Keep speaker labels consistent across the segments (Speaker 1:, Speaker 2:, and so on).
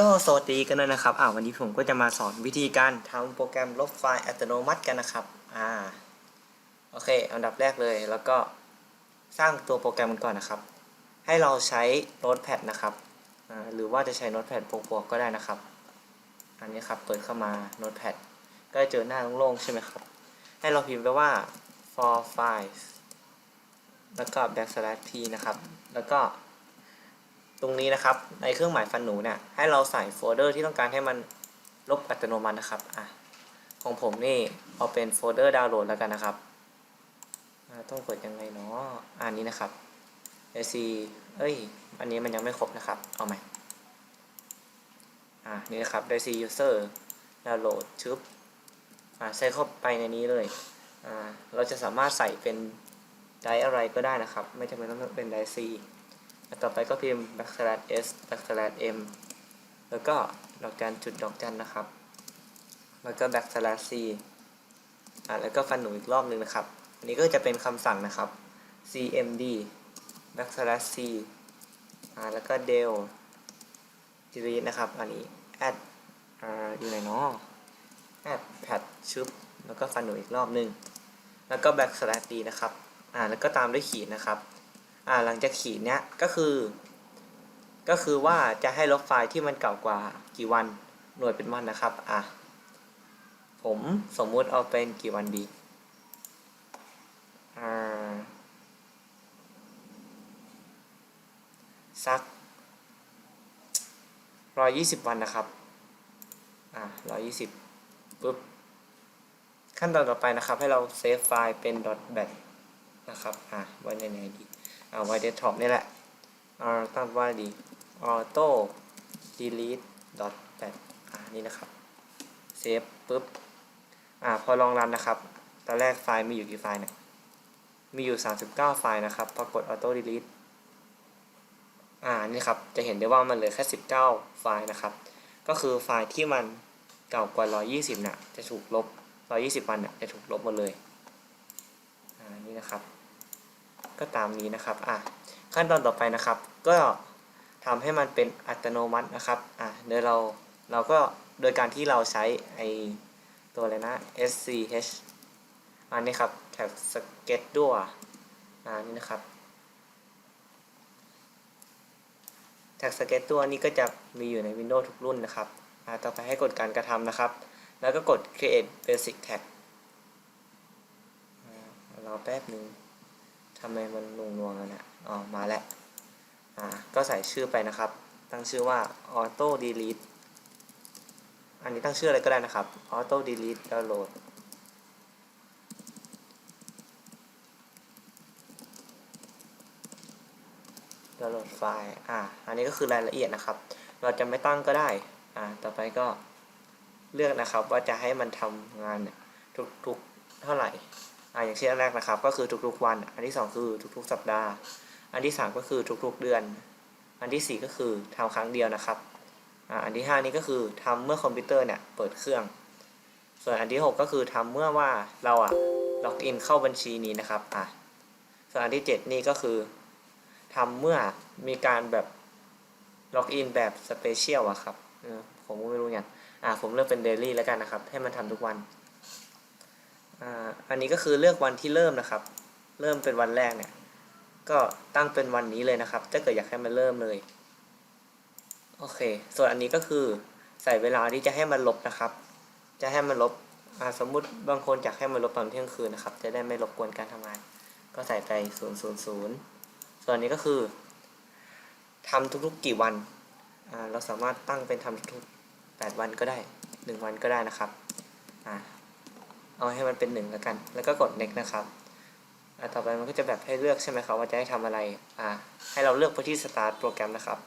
Speaker 1: ก็สวัสดีกันด้วยนะครับอ่าวันนี้ผมก็จะมาสอนวิธีการทำโปรแกรมลบไฟล์อัตโนมัติกันนะครับ อ่า โอเค อันดับแรกเลย แล้วก็สร้างตัวโปรแกรมกันก่อนนะครับ ให้เราใช้ Notepad นะครับอ่าหรือว่าจะใช้ Notepad ปกๆก็ได้นะครับ อันนี้ครับ เปิดเข้ามา Notepad ก็จะเจอหน้าโล่งๆใช่ไหมครับ ให้เราพิมพ์ไปว่า for files แล้วก็ backslash p นะครับ แล้วก็ ตรงนี้นะครับ ในเครื่องหมายฟันหนูเนี่ยให้เราใส่โฟลเดอร์ที่ต้องการให้มันลบอัตโนมัตินะครับอะของผมนี่เอาเป็นโฟลเดอร์ดาวน์โหลดแล้วกันนะครับต้องกดยังไงเนาะอันนี้นะครับ ac เอ้ย อันนี้มันยังไม่ครบนะครับ เอาใหม่ อ่า นี่นะครับ ac user ดาวน์โหลดชึบ อ่า ใส่เข้าไปในนี้เลย อ่า เราจะสามารถใส่เป็นไดอะไรก็ได้นะครับ ไม่จำเป็นต้องเป็นไดร์ C ต่อไปก็พิมพ์ backslash s backslash m แล้วก็ดอกจันจุดดอกจันนะครับ แล้วก็ backslash c อ่าแล้วก็ฟันหนูอีกรอบหนึ่งนะครับ อันนี้ก็จะเป็นคำสั่งนะครับ cmd backslash c อ่าแล้วก็ del delete นะครับ อันนี้ add อ่าอยู่ไหนเนาะ add pad ชึบแล้วก็ฟันหนูอีกรอบหนึ่งแล้วก็ backslash d นะครับ อ่าแล้วก็ตามด้วยขีดนะครับ อ่าหลังจากขีดเนี้ยก็คือ ก็คือว่าจะให้ลบไฟล์ที่มันเก่ากว่ากี่วันหน่วยเป็นวันนะครับอะผมสมมุติเอาเป็นกี่วันดีอ่าสักร้อยยี่สิบวันนะครับอ่าร้อยยี่สิบปุ๊บขั้นตอนต่อไปนะครับ ให้เราเซฟไฟล์เป็น .bat นะครับ อะไว้ในไหนดี เอาไว้เดสก์ท็อปนี่แหละอ่าตั้งว่าดี auto delete dot 8อ่านี่นะครับ เซฟปุ๊บ อ่า พอลองรันนะครับ ตอนแรกไฟล์มีอยู่กี่ไฟล์เนี่ย มีอยู่ 39 ไฟล์นะครับ พอกด auto delete อ่า นี่ครับ จะเห็นได้ว่ามันเหลือแค่ 19 ไฟล์นะครับ ก็คือไฟล์ที่มันเก่ากว่า 120เนี่ยจะถูกลบ 120 วันเนี่ยจะถูกลบหมดเลย อ่า นี่นะครับ ก็ตามนี้นะครับอะขั้นตอนต่อไปนะครับ ก็ทำให้มันเป็นอัตโนมัตินะครับอะโดยเราเราก็โดยการที่เราใช้ไอตัวอะไรนะ SCH อันนี้ครับแท็บ schedule อ่านี่นะครับแท็ก schedule นี่ก็จะมีอยู่ใน Windows ทุกรุ่นนะครับอ่าต่อไปให้กดการกระทำนะครับ แล้วก็กด create basic tag รอแป๊บหนึ่ง ทำไมมันลงนวงๆแล้วเนี่ยอ๋อ มาแล้ว อ่า ก็ใส่ชื่อไปนะครับ ตั้งชื่อว่า auto delete อันนี้ตั้งชื่ออะไรก็ได้นะครับ auto delete download ดาวน์โหลดไฟล์ อ่า อันนี้ก็คือรายละเอียดนะครับ เราจะไม่ตั้งก็ได้ อ่า ต่อไปก็เลือกนะครับว่าจะให้มันทำงานเนี่ยทุกๆเท่าไหร่ อ่าอย่างเช่นอันแรกนะครับ ก็คือทุกๆวัน อันที่สองคือทุกๆ สัปดาห์ อันที่สามก็คือทุกๆ เดือน อันที่สี่ก็คือทำครั้งเดียวนะครับอ่าอันที่ห้านี้ก็คือทำเมื่อคอมพิวเตอร์เนี่ยเปิดเครื่อง ส่วนอันที่หกก็คือทำเมื่อว่าเราอะล็อกอินเข้าบัญชีนี้นะครับอ่าส่วนอันที่เจ็ดนี่ก็คือทำเมื่อมีการแบบล็อกอินแบบสเปเชียลอะครับผมก็ไม่รู้เนี่ยอ่าผมเลือกเป็นเดลี่แล้วกันนะครับ ให้มันทำทุกวัน อ่าอันนี้ก็คือเลือกวันที่เริ่มนะครับ เริ่มเป็นวันแรกเนี่ย ก็ตั้งเป็นวันนี้เลยนะครับ ถ้าเกิดอยากให้มันเริ่มเลย โอเค ส่วนอันนี้ก็คือใส่เวลาที่จะให้มันลบนะครับ จะให้มันลบสมมุติบางคนอยากให้มันลบตอนเที่ยงคืนนะครับ จะได้ไม่รบกวนการทำงาน ก็ใส่ไปศูนย์ศูนย์ศูนย์ส่วนนี้ก็คือทำทุกๆกี่วันเราสามารถตั้งเป็นทำทุกๆแปดวันก็ได้หนึ่งวันก็ได้นะครับอ่า เอาให้มันเป็นหนึ่งแล้วกัน แล้วก็กด next นะครับอ่าต่อไปมันก็จะแบบให้เลือกใช่ไหมครับว่าจะให้ทำอะไรอ่าให้เราเลือกไปที่ start โปรแกรมนะครับ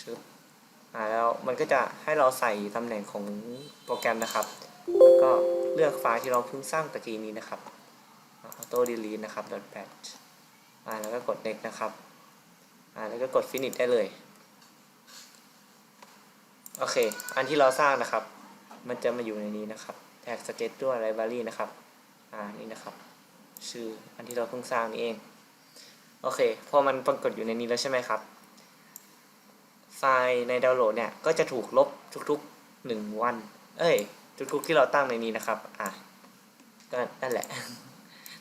Speaker 1: ชึบอ่าแล้วมันก็จะให้เราใส่ตำแหน่งของโปรแกรมนะครับ แล้วก็เลือกไฟล์ที่เราเพิ่งสร้างตะกี้นี้นะครับ auto delete นะครับ .batch อ่าแล้วก็กด next นะครับ อ่าแล้วก็กด finish ได้เลย โอเค อันที่เราสร้างนะครับ มันจะมาอยู่ในนี้นะครับ แท็ก schedule library นะครับ อ่า นี่นะครับ ชื่ออันที่เราเพิ่งสร้างนี่เอง โอเค พอมันปรากฏอยู่ในนี้แล้วใช่ไหมครับ ไฟล์ในดาวน์โหลดเนี่ย ก็จะถูกลบทุกๆหนึ่งวัน เอ้ย ทุกๆ ที่เราตั้งในนี้นะครับ อะก็นั่นแหละ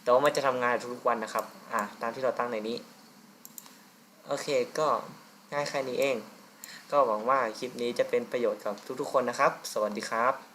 Speaker 1: แต่ว่ามันจะทำงานทุกๆ วันนะครับ อะตามที่เราตั้งในนี้ โอเค ก็ง่ายแค่นี้เอง ก็หวังว่าคลิปนี้จะเป็นประโยชน์กับทุกๆ คนนะครับ สวัสดีครับ